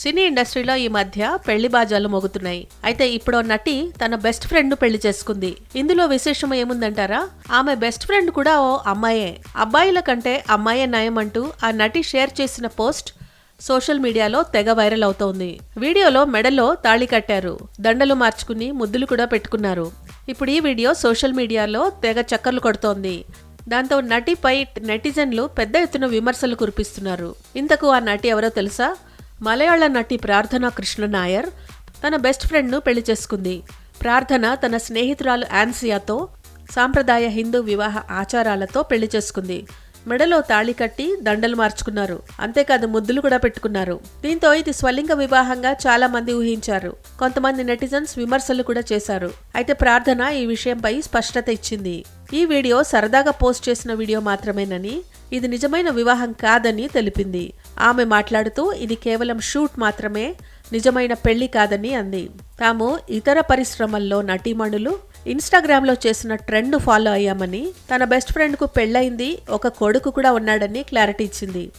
సినీ ఇండస్ట్రీలో ఈ మధ్య పెళ్ళి బాజాలు మోగుతున్నాయి. అయితే ఇప్పుడు నటి తన బెస్ట్ ఫ్రెండ్ను పెళ్ళి చేసుకుంది. ఇందులో విశేషం ఏముందంటారా? ఆమె బెస్ట్ ఫ్రెండ్ కూడా ఓ అమ్మాయే. అబ్బాయిల కంటే అమ్మాయే నయం అంటూ ఆ నటి షేర్ చేసిన పోస్ట్ సోషల్ మీడియాలో తెగ వైరల్ అవుతోంది. వీడియోలో మెడలో తాళి కట్టారు. దండలు మార్చుకుని ముద్దులు కూడా పెట్టుకున్నారు. ఇప్పుడు ఈ వీడియో సోషల్ మీడియాలో తెగ చక్కర్లు కొడుతోంది. దాంతో నటిపై నెటిజన్లు పెద్ద ఎత్తున విమర్శలు కురిపిస్తున్నారు. ఇంతకు ఆ నటి ఎవరో తెలుసా? మలయాళ నటి ప్రార్థన కృష్ణ నాయర్ తన బెస్ట్ ఫ్రెండ్ను పెళ్ళి చేసుకుంది. ప్రార్థన తన స్నేహితురాలు ఆన్సియాతో సాంప్రదాయ హిందూ వివాహ ఆచారాలతో పెళ్ళి చేసుకుంది. మెడలో తాళి కట్టి దండలు మార్చుకున్నారు. అంతేకాదు ముద్దులు కూడా పెట్టుకున్నారు. దీంతో ఇది స్వలింగ వివాహంగా చాలా మంది ఊహించారు. కొంతమంది నెటిజన్స్ విమర్శలు కూడా చేశారు. అయితే ప్రార్థన ఈ విషయంపై స్పష్టత ఇచ్చింది. ఈ వీడియో సరదాగా పోస్ట్ చేసిన వీడియో మాత్రమేనని ఇది నిజమైన వివాహం కాదని తెలిపింది. ఆమె మాట్లాడుతూ ఇది కేవలం షూట్ మాత్రమే నిజమైన పెళ్ళి కాదని అంది. తాము ఇతర పరిశ్రమల్లో నటీమణులు ఇన్స్టాగ్రామ్లో చేసిన ట్రెండ్ను ఫాలో అయ్యామని తన బెస్ట్ ఫ్రెండ్కు పెళ్ళయింది ఒక కొడుకు కూడా ఉన్నాడని క్లారిటీ ఇచ్చింది.